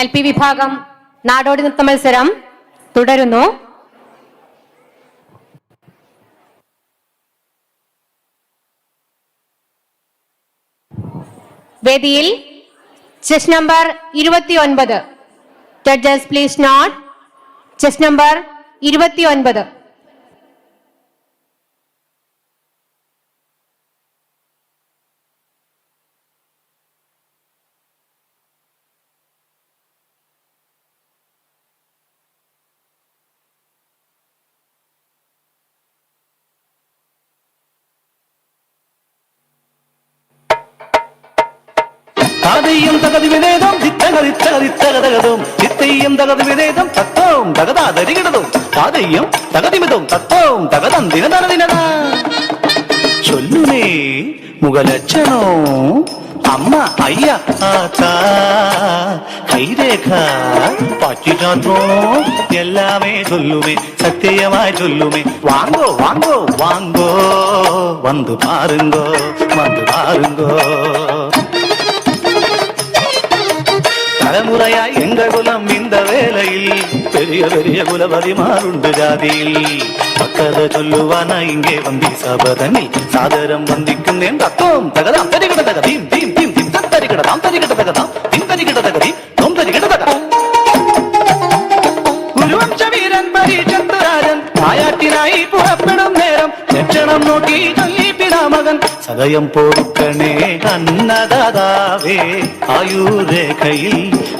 L P വിഭാഗം നാടോടി നൃത്ത മത്സരം തുടരുന്നു. വേദിയിൽ ചെസ് നമ്പർ ഇരുപത്തിയൊൻപത്. Judges please note chest number சித்தையும் தகது விதேதம் சித்தகதி தகதி தகதகதும் சித்தையும் தகது விதேதம் தத்தோம் தகதா தரிகிடதும் தாதையும் தகதிமிதும் தத்தோம் தகதம் தினதன தினதா. சொல்லுமே முகலட்சணம் அம்மா ஐயா ஆத்தா கைரேகா பச்சிட்டாத்தோம் எல்லாமே சொல்லுமே சத்தியமாய் சொல்லுமே. வாங்கோ வாங்கோ வாங்கோ வந்து பாருங்கோ வந்து பாருங்கோ. தலைமுறையாய் எங்கள் குலம் இந்த வேலையில் பெரிய பெரிய குலபதிமாருண்டு ஜாதியில். மக்கத சொல்லுவானா இங்கே வந்தி சபதனில் சாதரம் வந்திக்கும் என் தத்துவம் தகதாம் தரிகிட்ட தகதீம் தீம் தீம் தித்தம் தரிகிட்டதாம் தரிகிட்ட தகதாம் திம் தரிகிட்ட தகதீம். ചൊല്ലിപ്പിടാമകൻ പൊറുക്കണേ അന്നദാതാവേ. ആയുരേഖയിൽ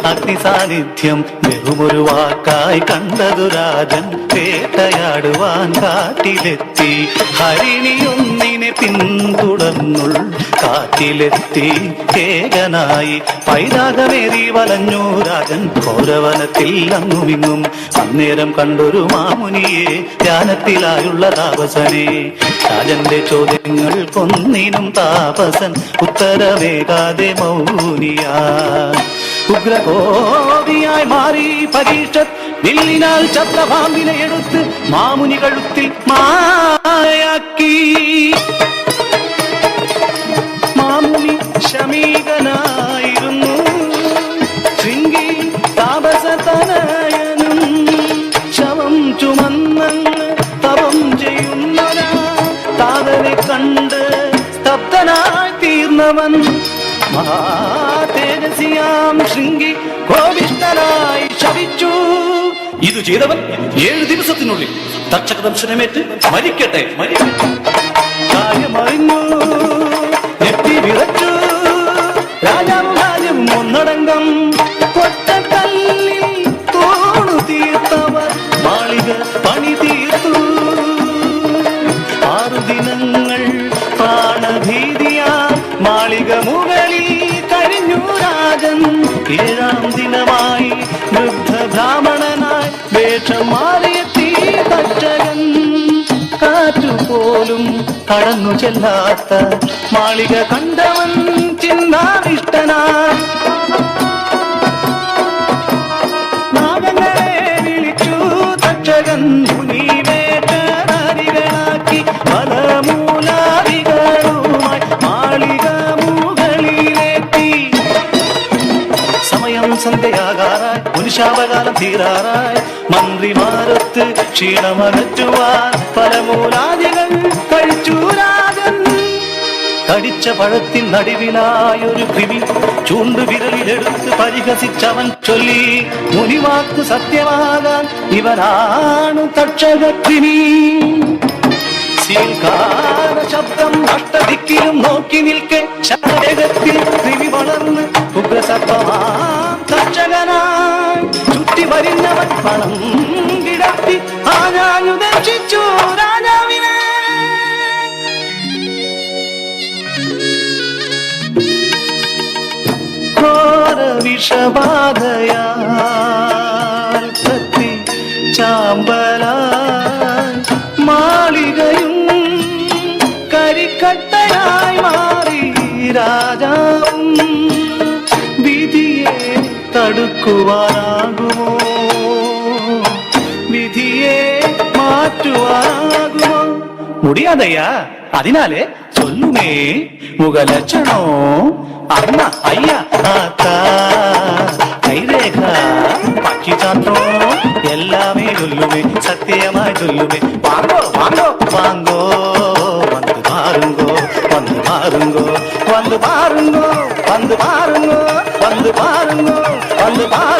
അഗ്നി സാന്നിധ്യം വെറുമൊരു വാക്കായി കണ്ടതു രാജൻ വേട്ടയാടുവാൻ കാട്ടിലെത്തി ഹരിണിയൊന്നിനെ പിന്തുടർന്നുൾ കാട്ടിലെത്തി ഏകനായി പൈതാകമേറി വലഞ്ഞു രാജൻ ഘോരവനത്തിൽ അങ്ങുമിങ്ങും. അന്നേരം കണ്ടൊരു മാമുനിയെ ധ്യാനത്തിലായുള്ള താപസനെ രാജന്റെ ചോദ്യങ്ങൾ കൊന്നിനും താപസൻ ഉത്തരവേകാതെ മൗനിയാ. ഉഗ്രകോപിയായി മാറി പരീക്ഷ വില്ലിനാൽ ചത്ത പാമ്പിനെ എടുത്ത് മാമുനി കഴുത്തിൽ മായാക്കി. തീർന്നവൻ മഹാതേജസിയാം ശൃംഗി കോപിഷ്ഠനായി ശവിച്ചു ഇത് ചെയ്തവൻ ഏഴ് ദിവസത്തിനുള്ളിൽ തക്ഷക ദംശനമേറ്റ് മരിക്കട്ടെ. മരിക്കട്ടെ കാര്യമറിഞ്ഞു മുകളിൽ കരിഞ്ഞു രാജൻ ഏഴാം ദിനമായി വൃദ്ധ ബ്രാഹ്മണനായി വേഷം മാറിയെത്തി തച്ചകൻ. കാറ്റുപോലും കടന്നു ചെല്ലാത്ത മാളിക കണ്ടവൻ ചിന്താവിഷ്ടനാ നാഗങ്ങളെ വിളിച്ചു തക്ഷകൻ സന്ധ്യയാകാറായി മനുഷ്യാവകാലം തീരാറായി. മന്ത്രിമാരത്ത് ക്ഷീണമകറ്റുവാൻ ഫലമൂലാദികൾ കഴിച്ചു രാജൻ കടിച്ച പഴത്തിൻ നടുവിലായൊരു കൃമി ചൂണ്ടുവിരലിലെടുത്ത് പരിഹസിച്ചവൻ ചൊല്ലി മുനിവാക്ക് സത്യമാകാൻ ഇവനാണ് തക്ഷക കൃമി. ശബ്ദം അഷ്ടദിക്കിലും നോക്കി നിൽക്കെ ശരവേഗത്തിൽ കൃമി വളർന്ന് പണം കിടത്തി ആഞ്ഞാഞ്ഞു ദർശിച്ചു രാജാവിനെ. ഘോര വിഷബാധയാൽ കത്തി ചാമ്പല മാളികയും കരിക്കട്ടയായി മാറി രാജാവും വിധിയെ തടുക്കുവാനാകുമോ உருவாகுமா? முடியாதையா அதனாலே சொல்லுமே. முகலட்சணம் அம்மா ஐயா ஆத்தா. கைரேகா பக்கி சாத்தம் எல்லாமே சொல்லுமே சத்தியமா சொல்லுமே. வாங்கோ வாங்கோ வாங்கோ. வந்து பாருங்கோ வந்து பாருங்கோ. வந்து பாருங்கோ வந்து பாருங்கோ. வந்து பாருங்கோ வந்து பாருங்கோ.